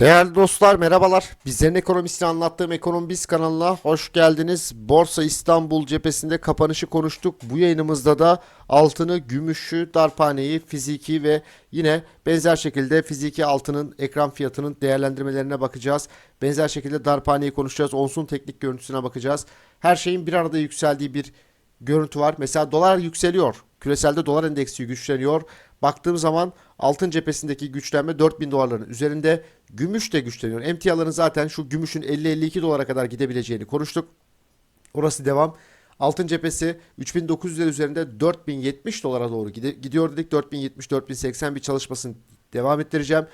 Değerli dostlar merhabalar. Bizlerin ekonomisini anlattığım Ekonomi Biz kanalına hoş geldiniz. Borsa İstanbul cephesinde kapanışı konuştuk. Bu yayınımızda da altını, gümüşü, darphaneyi, fiziki ve yine benzer şekilde fiziki altının ekran fiyatının değerlendirmelerine bakacağız. Benzer şekilde darphaneyi konuşacağız. Onsun teknik görüntüsüne bakacağız. Her şeyin bir arada yükseldiği bir görüntü var. Mesela dolar yükseliyor. Küreselde dolar endeksi güçleniyor. Baktığım zaman altın cephesindeki güçlenme 4000 dolarların üzerinde. Gümüş de güçleniyor. Emtiaların zaten şu gümüşün 50-52 dolara kadar gidebileceğini konuştuk. Orası devam. Altın cephesi 3900'ler üzerinde 4070 dolara doğru gidiyor dedik. 4070-4080 bir çalışmasını devam ettireceğim.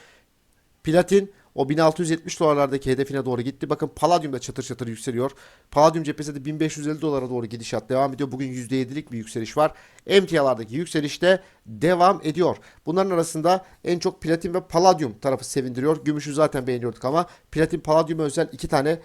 Platin o 1670 dolarlardaki hedefine doğru gitti. Bakın Palladium da çatır çatır yükseliyor. Palladium cephesi de 1550 dolara doğru gidişat devam ediyor. Bugün %7'lik bir yükseliş var. Emtialardaki yükseliş de devam ediyor. Bunların arasında en çok Platin ve Palladium tarafı sevindiriyor. Gümüşü zaten beğeniyorduk ama Platin Palladium özel iki tane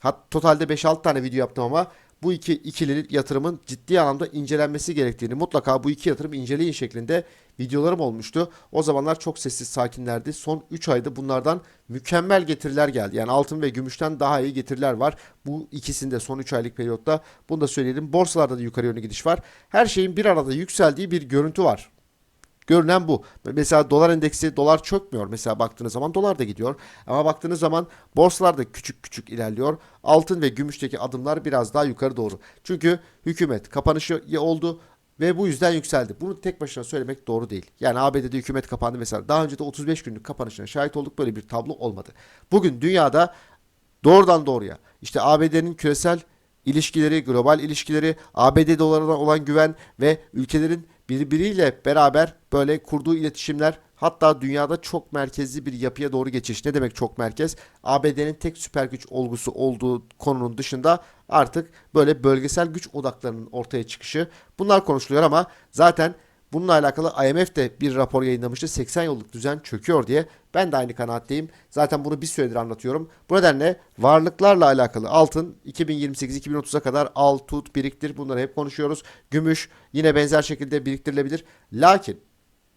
hat, totalde 5-6 tane video yaptım ama bu iki ikili yatırımın ciddi anlamda incelenmesi gerektiğini mutlaka bu iki yatırım inceleyin şeklinde videolarım olmuştu. O zamanlar çok sessiz sakinlerdi. Son 3 ayda bunlardan mükemmel getiriler geldi. Yani altın ve gümüşten daha iyi getiriler var. Bu ikisinde son 3 aylık periyotta bunu da söyleyelim. Borsalarda da yukarı yönlü gidiş var. Her şeyin bir arada yükseldiği bir görüntü var. Görünen bu. Mesela dolar endeksi dolar çökmüyor. Mesela baktığınız zaman dolar da gidiyor. Ama baktığınız zaman borsalar da küçük küçük ilerliyor. Altın ve gümüşteki adımlar biraz daha yukarı doğru. Çünkü hükümet kapanışı oldu ve bu yüzden yükseldi. Bunu tek başına söylemek doğru değil. Yani ABD'de hükümet kapandı mesela. Daha önce de 35 günlük kapanışına şahit olduk. Böyle bir tablo olmadı. Bugün dünyada doğrudan doğruya işte ABD'nin küresel ilişkileri, global ilişkileri, ABD dolarına olan güven ve ülkelerin birbiriyle beraber böyle kurduğu iletişimler hatta dünyada çok merkezli bir yapıya doğru geçiş. Ne demek çok merkez? ABD'nin tek süper güç olgusu olduğu konunun dışında artık böyle bölgesel güç odaklarının ortaya çıkışı. Bunlar konuşuluyor ama zaten Bununla alakalı IMF de bir rapor yayınlamıştı. 80 yıllık düzen çöküyor diye. Ben de aynı kanaatteyim. Zaten bunu bir süredir anlatıyorum. Bu nedenle varlıklarla alakalı altın 2028-2030'a kadar al, tut, biriktir bunları hep konuşuyoruz. Gümüş yine benzer şekilde biriktirilebilir. Lakin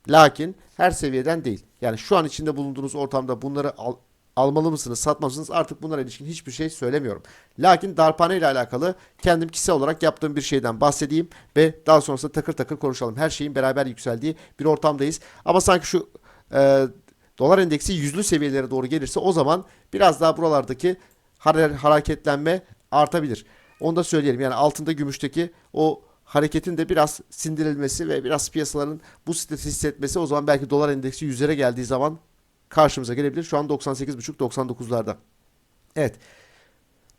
lakin her seviyeden değil. Yani şu an içinde bulunduğunuz ortamda bunları al, almalı mısınız, satmalı mısınız artık bunlara ilişkin hiçbir şey söylemiyorum. Lakin darphane ile alakalı kendim kişisel olarak yaptığım bir şeyden bahsedeyim ve daha sonrasında takır takır konuşalım. Her şeyin beraber yükseldiği bir ortamdayız. Ama sanki şu e, dolar endeksi yüzlü seviyelere doğru gelirse o zaman biraz daha buralardaki hare- hareketlenme artabilir. Onu da söyleyelim. Yani altında gümüşteki o hareketin de biraz sindirilmesi ve biraz piyasaların bu stresi hissetmesi o zaman belki dolar endeksi yüzlere geldiği zaman karşımıza gelebilir. Şu an 98,5-99'larda. Evet.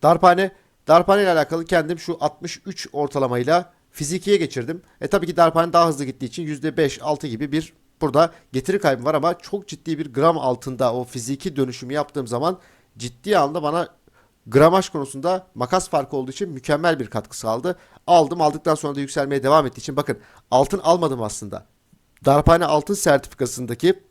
Darphane, darphane ile alakalı kendim şu 63 ortalamayla fizikiye geçirdim. E tabii ki darphane daha hızlı gittiği için %5-6 gibi bir burada getiri kaybı var ama çok ciddi bir gram altında o fiziki dönüşümü yaptığım zaman ciddi anda bana gramaj konusunda makas farkı olduğu için mükemmel bir katkı sağladı. Aldım aldıktan sonra da yükselmeye devam ettiği için bakın altın almadım aslında. Darphane altın sertifikasındaki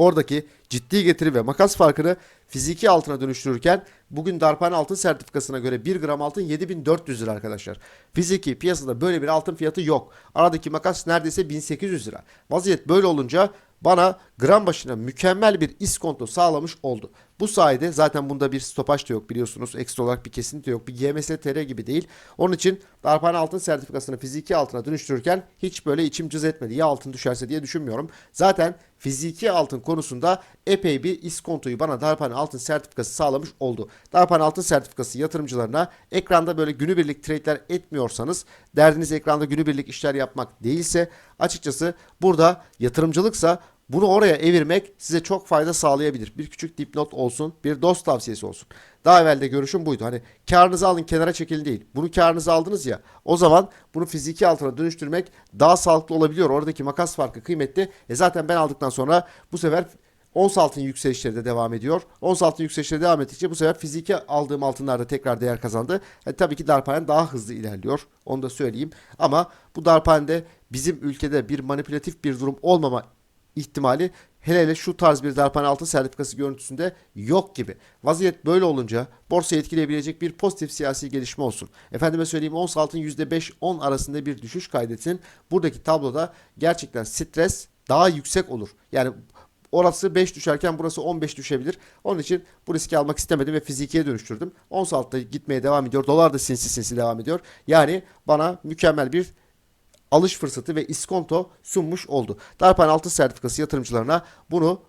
oradaki ciddi getiri ve makas farkını fiziki altına dönüştürürken bugün darphane altın sertifikasına göre 1 gram altın 7400 lira arkadaşlar. Fiziki piyasada böyle bir altın fiyatı yok. Aradaki makas neredeyse 1800 lira. Vaziyet böyle olunca bana gram başına mükemmel bir iskonto sağlamış oldu. Bu sayede zaten bunda bir stopaj da yok biliyorsunuz. Ekstra olarak bir kesinti yok. Bir GMS-TR gibi değil. Onun için darphane altın sertifikasını fiziki altına dönüştürürken hiç böyle içim cız etmedi. Ya altın düşerse diye düşünmüyorum. Zaten fiziki altın konusunda epey bir iskontoyu bana darphane altın sertifikası sağlamış oldu. Darphane altın sertifikası yatırımcılarına ekranda böyle günübirlik trade'ler etmiyorsanız derdiniz ekranda günübirlik işler yapmak değilse açıkçası burada yatırımcılıksa bunu oraya evirmek size çok fayda sağlayabilir. Bir küçük dipnot olsun, bir dost tavsiyesi olsun. Daha evvel de görüşüm buydu. Hani karınızı alın kenara çekilin değil. Bunu karınızı aldınız ya. O zaman bunu fiziki altına dönüştürmek daha sağlıklı olabiliyor. Oradaki makas farkı kıymetli. E zaten ben aldıktan sonra bu sefer ons altın yükselişleri de devam ediyor. Ons altın yükselişleri devam ettikçe bu sefer fiziki aldığım altınlar da tekrar değer kazandı. E, tabii ki darphane daha hızlı ilerliyor. Onu da söyleyeyim. Ama bu darphanede bizim ülkede bir manipülatif bir durum olmama ihtimali hele hele şu tarz bir darphane altın sertifikası görüntüsünde yok gibi. Vaziyet böyle olunca borsayı etkileyebilecek bir pozitif siyasi gelişme olsun. Efendime söyleyeyim ons altın %5-10 arasında bir düşüş kaydetsin. Buradaki tabloda gerçekten stres daha yüksek olur. Yani orası 5 düşerken burası 15 düşebilir. Onun için bu riski almak istemedim ve fizikiye dönüştürdüm. Ons altta gitmeye devam ediyor. Dolar da sinsi sinsi devam ediyor. Yani bana mükemmel bir alış fırsatı ve iskonto sunmuş oldu. Darphane altın sertifikası yatırımcılarına bunu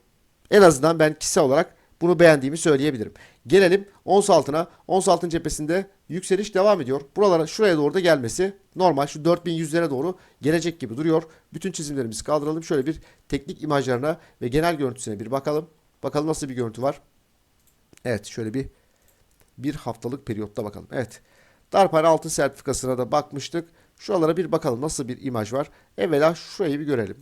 en azından ben kişisel olarak bunu beğendiğimi söyleyebilirim. Gelelim ons altına. Ons altın cephesinde yükseliş devam ediyor. Buralara şuraya doğru da gelmesi normal. Şu 4100'lere doğru gelecek gibi duruyor. Bütün çizimlerimizi kaldıralım. Şöyle bir teknik imajlarına ve genel görüntüsüne bir bakalım. Bakalım nasıl bir görüntü var. Evet şöyle bir bir haftalık periyotta bakalım. Evet. Darphane altın sertifikasına da bakmıştık. Şuralara bir bakalım nasıl bir imaj var. Evvela şurayı bir görelim.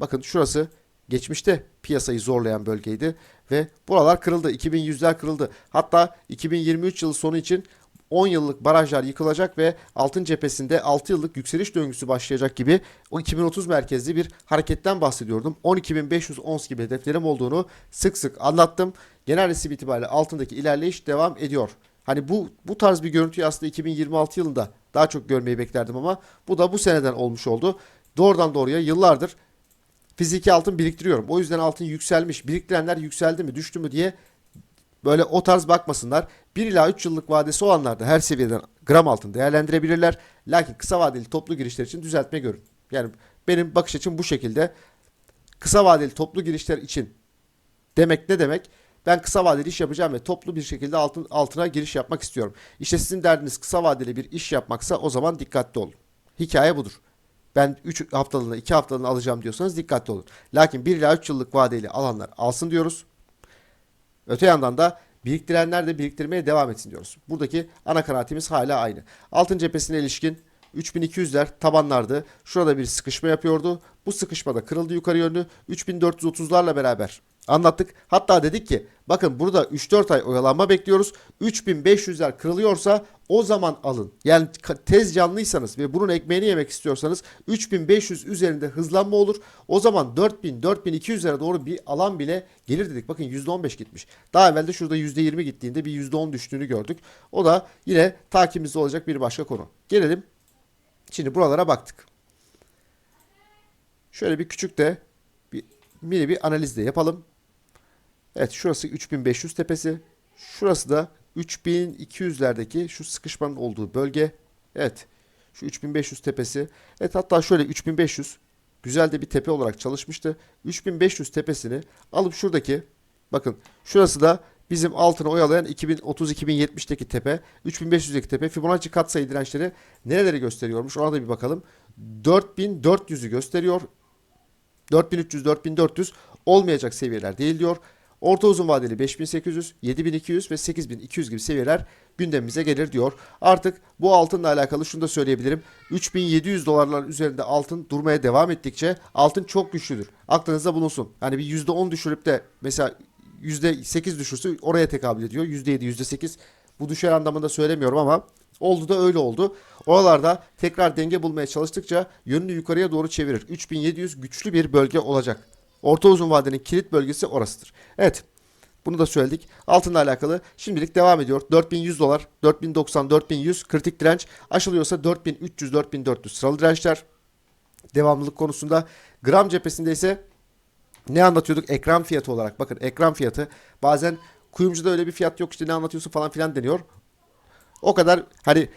Bakın şurası geçmişte piyasayı zorlayan bölgeydi ve buralar kırıldı. 2100'ler kırıldı. Hatta 2023 yılı sonu için 10 yıllık barajlar yıkılacak ve altın cephesinde 6 yıllık yükseliş döngüsü başlayacak gibi o 2030 merkezli bir hareketten bahsediyordum. 12.500 ons gibi hedeflerim olduğunu sık sık anlattım. Genel resim itibariyle altındaki ilerleyiş devam ediyor. Hani bu bu tarz bir görüntüyü aslında 2026 yılında daha çok görmeyi beklerdim ama bu da bu seneden olmuş oldu. Doğrudan doğruya yıllardır fiziki altın biriktiriyorum. O yüzden altın yükselmiş. Biriktirenler yükseldi mi, düştü mü diye böyle o tarz bakmasınlar. 1 ila 3 yıllık vadesi olanlar da her seviyeden gram altın değerlendirebilirler. Lakin kısa vadeli toplu girişler için düzeltme görün. Yani benim bakış açım bu şekilde. Kısa vadeli toplu girişler için demek ne demek? Ben kısa vadeli iş yapacağım ve toplu bir şekilde altın, altına giriş yapmak istiyorum. İşte sizin derdiniz kısa vadeli bir iş yapmaksa o zaman dikkatli olun. Hikaye budur. Ben 3 haftalığına 2 haftalığına alacağım diyorsanız dikkatli olun. Lakin 1 ila 3 yıllık vadeli alanlar alsın diyoruz. Öte yandan da biriktirenler de biriktirmeye devam etsin diyoruz. Buradaki ana kanaatimiz hala aynı. Altın cephesine ilişkin 3200'ler tabanlardı. Şurada bir sıkışma yapıyordu. Bu sıkışmada kırıldı yukarı yönlü. 3430'larla beraber anlattık. Hatta dedik ki bakın burada 3-4 ay oyalanma bekliyoruz. 3500'ler kırılıyorsa o zaman alın. Yani tez canlıysanız ve bunun ekmeğini yemek istiyorsanız 3500 üzerinde hızlanma olur. O zaman 4000 4200'lere doğru bir alan bile gelir dedik. Bakın %15 gitmiş. Daha evvel de şurada %20 gittiğinde bir %10 düştüğünü gördük. O da yine takibimizde olacak bir başka konu. Gelelim Şimdi buralara baktık. Şöyle bir küçük de bir mini bir analiz de yapalım. Evet şurası 3500 tepesi. Şurası da 3200'lerdeki şu sıkışmanın olduğu bölge. Evet. Şu 3500 tepesi. Evet hatta şöyle 3500 güzel de bir tepe olarak çalışmıştı. 3500 tepesini alıp şuradaki bakın şurası da bizim altına oyalayan 2030-2070'teki tepe, 3500'deki tepe Fibonacci katsayı dirençleri nereleri gösteriyormuş ona da bir bakalım. 4400'ü gösteriyor. 4300-4400 olmayacak seviyeler değil diyor. Orta uzun vadeli 5800, 7200 ve 8200 gibi seviyeler gündemimize gelir diyor. Artık bu altınla alakalı şunu da söyleyebilirim. 3700 dolarlar üzerinde altın durmaya devam ettikçe altın çok güçlüdür. Aklınızda bulunsun. Hani bir %10 düşürüp de mesela %8 düşürse oraya tekabül ediyor. %7, %8 bu düşer anlamında söylemiyorum ama oldu da öyle oldu. Oralarda tekrar denge bulmaya çalıştıkça yönünü yukarıya doğru çevirir. 3700 güçlü bir bölge olacak. Orta uzun vadenin kilit bölgesi orasıdır. Evet. Bunu da söyledik. Altınla alakalı şimdilik devam ediyor. 4100 dolar, 4090, 4100 kritik direnç aşılıyorsa 4300, 4400 sıralı dirençler. Devamlılık konusunda gram cephesinde ise ne anlatıyorduk? Ekran fiyatı olarak. Bakın ekran fiyatı. Bazen kuyumcuda öyle bir fiyat yok işte ne anlatıyorsun falan filan deniyor. O kadar hani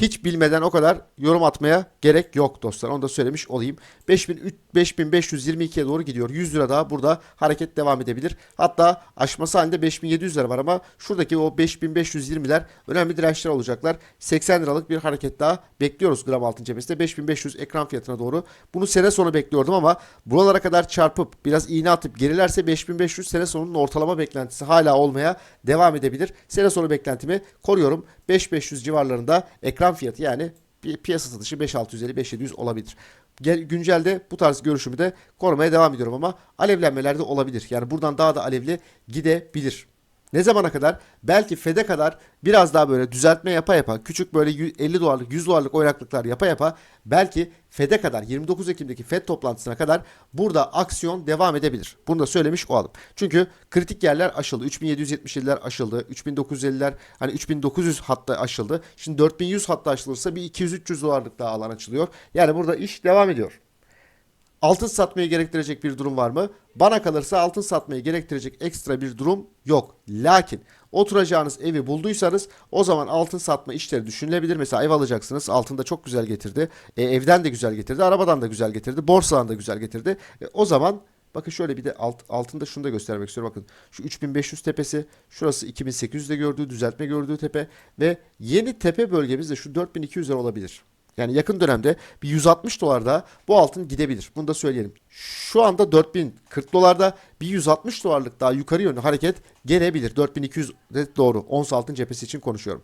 hiç bilmeden o kadar yorum atmaya gerek yok dostlar. Onu da söylemiş olayım. 5000 5522'ye doğru gidiyor. 100 lira daha burada hareket devam edebilir. Hatta aşması halinde 5700 lira var ama şuradaki o 5520'ler önemli dirençler olacaklar. 80 liralık bir hareket daha bekliyoruz gram altın cephesinde. 5500 ekran fiyatına doğru. Bunu sene sonu bekliyordum ama buralara kadar çarpıp biraz iğne atıp gerilerse 5500 sene sonunun ortalama beklentisi hala olmaya devam edebilir. Sene sonu beklentimi koruyorum. 5500 civarlarında ekran fiyatı yani pi- piyasa satışı 5650-5700 olabilir. Gel, güncelde bu tarz görüşümü de korumaya devam ediyorum ama alevlenmeler de olabilir. Yani buradan daha da alevli gidebilir. Ne zamana kadar? Belki FED'e kadar biraz daha böyle düzeltme yapa yapa küçük böyle 50 dolarlık 100 dolarlık oynaklıklar yapa yapa belki FED'e kadar 29 Ekim'deki FED toplantısına kadar burada aksiyon devam edebilir. Bunu da söylemiş olalım. Çünkü kritik yerler aşıldı. 3777'ler aşıldı. 3950'ler hani 3900 hatta aşıldı. Şimdi 4100 hatta aşılırsa bir 200-300 dolarlık daha alan açılıyor. Yani burada iş devam ediyor. Altın satmayı gerektirecek bir durum var mı? Bana kalırsa altın satmayı gerektirecek ekstra bir durum yok. Lakin oturacağınız evi bulduysanız o zaman altın satma işleri düşünülebilir. Mesela ev alacaksınız. Altında çok güzel getirdi. E, evden de güzel getirdi. Arabadan da güzel getirdi. Borsadan da güzel getirdi. E, o zaman bakın şöyle bir de alt, altında şunu da göstermek istiyorum. Bakın şu 3500 tepesi. Şurası 2800'de gördüğü düzeltme gördüğü tepe. Ve yeni tepe bölgemiz de şu 4200 lira olabilir. Yani yakın dönemde bir 160 dolarda bu altın gidebilir. Bunu da söyleyelim. Şu anda 4040 dolarda bir 160 dolarlık daha yukarı yönlü hareket gelebilir. 4200 de doğru. Ons altın cephesi için konuşuyorum.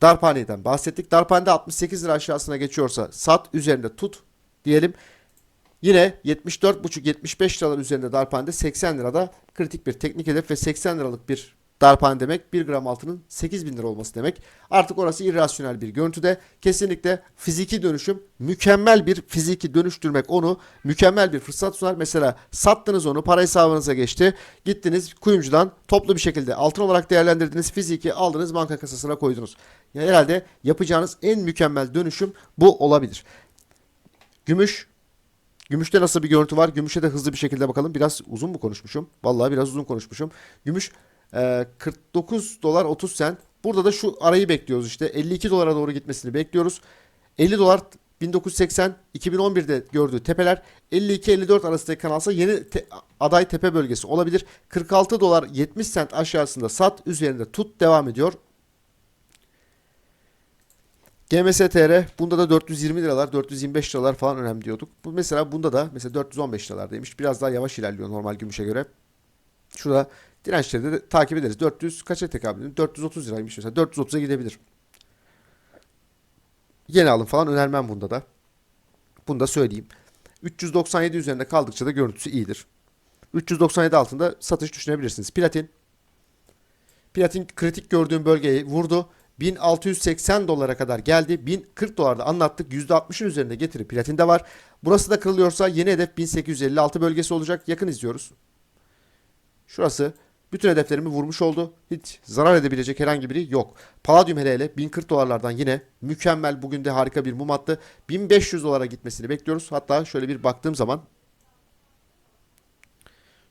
Darphane'den bahsettik. Darphane'de 68 lira aşağısına geçiyorsa sat üzerinde tut diyelim. Yine 74,5-75 liralar üzerinde darphanede 80 lirada kritik bir teknik hedef ve 80 liralık bir darphane demek 1 gram altının 8 bin lira olması demek. Artık orası irrasyonel bir görüntüde. Kesinlikle fiziki dönüşüm mükemmel bir fiziki dönüştürmek onu mükemmel bir fırsat sunar. Mesela sattınız onu para hesabınıza geçti. Gittiniz kuyumcudan toplu bir şekilde altın olarak değerlendirdiniz. Fiziki aldınız banka kasasına koydunuz. Yani herhalde yapacağınız en mükemmel dönüşüm bu olabilir. Gümüş Gümüşte nasıl bir görüntü var? Gümüşe de hızlı bir şekilde bakalım. Biraz uzun mu konuşmuşum? Vallahi biraz uzun konuşmuşum. Gümüş e, 49 dolar 30 sent. Burada da şu arayı bekliyoruz işte. 52 dolara doğru gitmesini bekliyoruz. 50 dolar 1980 2011'de gördüğü tepeler 52-54 arasındaki kanalsa yeni te- aday tepe bölgesi olabilir. 46 dolar 70 sent aşağısında sat üzerinde tut devam ediyor. GMS-TR bunda da 420 liralar 425 liralar falan önemli diyorduk. Bu mesela bunda da mesela 415 liralardaymış. Biraz daha yavaş ilerliyor normal gümüşe göre. Şurada dirençleri de takip ederiz. 400 kaça tekabül ediyor? 430 liraymış mesela. 430'a gidebilir. Yeni alım falan önermem bunda da. Bunu da söyleyeyim. 397 üzerinde kaldıkça da görüntüsü iyidir. 397 altında satış düşünebilirsiniz. Platin. Platin kritik gördüğüm bölgeyi vurdu. 1680 dolara kadar geldi. 1040 dolarda anlattık. %60'ın üzerinde getiri platinde var. Burası da kırılıyorsa yeni hedef 1856 bölgesi olacak. Yakın izliyoruz. Şurası bütün hedeflerimi vurmuş oldu. Hiç zarar edebilecek herhangi biri yok. Palladium hele hele 1040 dolarlardan yine mükemmel bugün de harika bir mum attı. 1500 dolara gitmesini bekliyoruz. Hatta şöyle bir baktığım zaman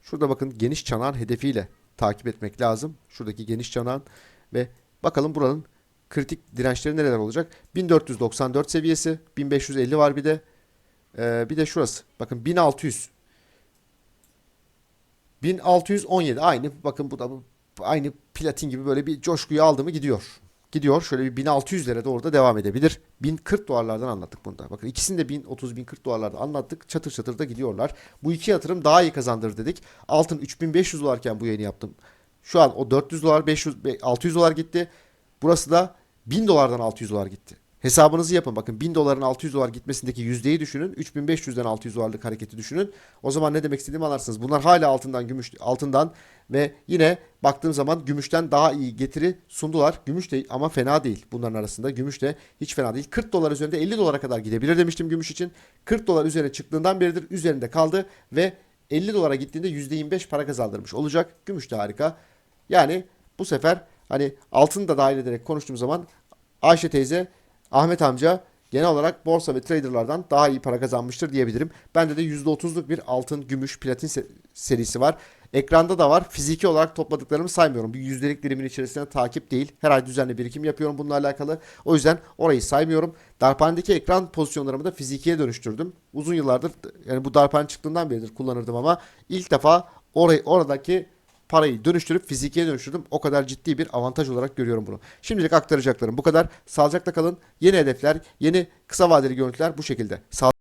şurada bakın geniş çanağın hedefiyle takip etmek lazım. Şuradaki geniş çanağın ve bakalım buranın kritik dirençleri neler olacak? 1494 seviyesi, 1550 var bir de. Ee, bir de şurası. Bakın 1600 1617 aynı bakın bu da bu- aynı platin gibi böyle bir coşkuyu aldı mı gidiyor. Gidiyor şöyle bir 1600'lere doğru da devam edebilir. 1040 dolarlardan anlattık bunda. Bakın ikisini de 1030 1040 dolarlardan anlattık. Çatır çatır da gidiyorlar. Bu iki yatırım daha iyi kazandırır dedik. Altın 3500 dolarken bu yayını yaptım. Şu an o 400 dolar 500 be- 600 dolar gitti. Burası da 1000 dolardan 600 dolar gitti. Hesabınızı yapın. Bakın 1000 doların 600 dolar gitmesindeki yüzdeyi düşünün. 3500'den 600 dolarlık hareketi düşünün. O zaman ne demek istediğimi anlarsınız. Bunlar hala altından, gümüş, altından ve yine baktığım zaman gümüşten daha iyi getiri sundular. Gümüş de ama fena değil bunların arasında. Gümüş de hiç fena değil. 40 dolar üzerinde 50 dolara kadar gidebilir demiştim gümüş için. 40 dolar üzerine çıktığından beridir üzerinde kaldı ve 50 dolara gittiğinde %25 para kazandırmış olacak. Gümüş de harika. Yani bu sefer hani altını da dahil ederek konuştuğum zaman Ayşe teyze, Ahmet amca genel olarak borsa ve traderlardan daha iyi para kazanmıştır diyebilirim. Bende de %30'luk bir altın, gümüş, platin se- serisi var. Ekranda da var. Fiziki olarak topladıklarımı saymıyorum. Bir yüzdelik dilimin içerisinde takip değil. Her ay düzenli birikim yapıyorum bununla alakalı. O yüzden orayı saymıyorum. Darphanedeki ekran pozisyonlarımı da fizikiye dönüştürdüm. Uzun yıllardır yani bu darphane çıktığından beridir kullanırdım ama ilk defa orayı oradaki parayı dönüştürüp fizikiye dönüştürdüm. O kadar ciddi bir avantaj olarak görüyorum bunu. Şimdilik aktaracaklarım bu kadar. Sağlıcakla kalın. Yeni hedefler, yeni kısa vadeli görüntüler bu şekilde. Sağ